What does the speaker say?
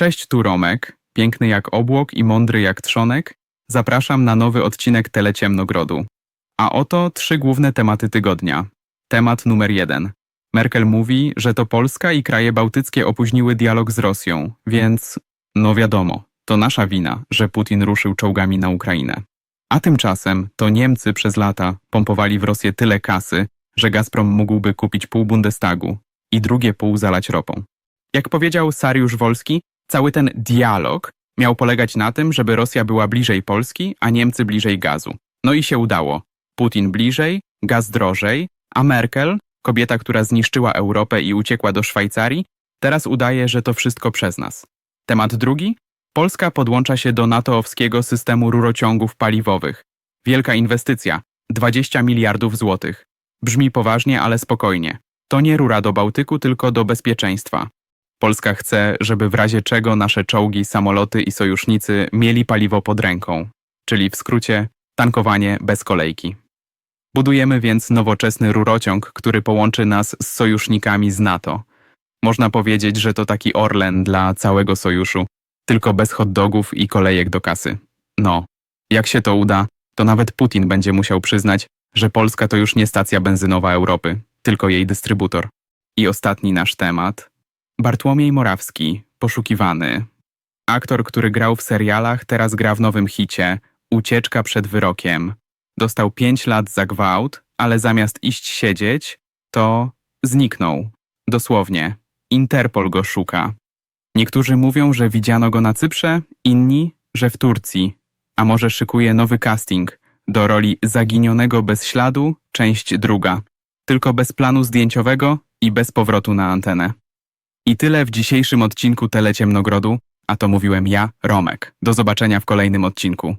Cześć, tu Romek, piękny jak obłok i mądry jak trzonek. Zapraszam na nowy odcinek Teleciemnogrodu. A oto trzy główne tematy tygodnia. Temat numer jeden. Merkel mówi, że to Polska i kraje bałtyckie opóźniły dialog z Rosją, więc no wiadomo, to nasza wina, że Putin ruszył czołgami na Ukrainę. A tymczasem to Niemcy przez lata pompowali w Rosję tyle kasy, że Gazprom mógłby kupić pół Bundestagu i drugie pół zalać ropą. Jak powiedział Sariusz Wolski, cały ten dialog miał polegać na tym, żeby Rosja była bliżej Polski, a Niemcy bliżej gazu. No i się udało. Putin bliżej, gaz drożej, a Merkel, kobieta, która zniszczyła Europę i uciekła do Szwajcarii, teraz udaje, że to wszystko przez nas. Temat drugi. Polska podłącza się do NATO-owskiego systemu rurociągów paliwowych. Wielka inwestycja 20 miliardów złotych. Brzmi poważnie, ale spokojnie. To nie rura do Bałtyku, tylko do bezpieczeństwa. Polska chce, żeby w razie czego nasze czołgi, samoloty i sojusznicy mieli paliwo pod ręką, czyli w skrócie tankowanie bez kolejki. Budujemy więc nowoczesny rurociąg, który połączy nas z sojusznikami z NATO. Można powiedzieć, że to taki Orlen dla całego sojuszu, tylko bez hot dogów i kolejek do kasy. No, jak się to uda, to nawet Putin będzie musiał przyznać, że Polska to już nie stacja benzynowa Europy, tylko jej dystrybutor. I ostatni nasz temat. Bartłomiej Morawski, poszukiwany. Aktor, który grał w serialach, teraz gra w nowym hicie Ucieczka przed wyrokiem. Dostał 5 lat za gwałt, ale zamiast iść siedzieć, to zniknął. Dosłownie. Interpol go szuka. Niektórzy mówią, że widziano go na Cyprze, inni, że w Turcji. A może szykuje nowy casting do roli zaginionego bez śladu, część druga. Tylko bez planu zdjęciowego i bez powrotu na antenę. I tyle w dzisiejszym odcinku Teleciemnogrodu, a to mówiłem ja, Romek. Do zobaczenia w kolejnym odcinku.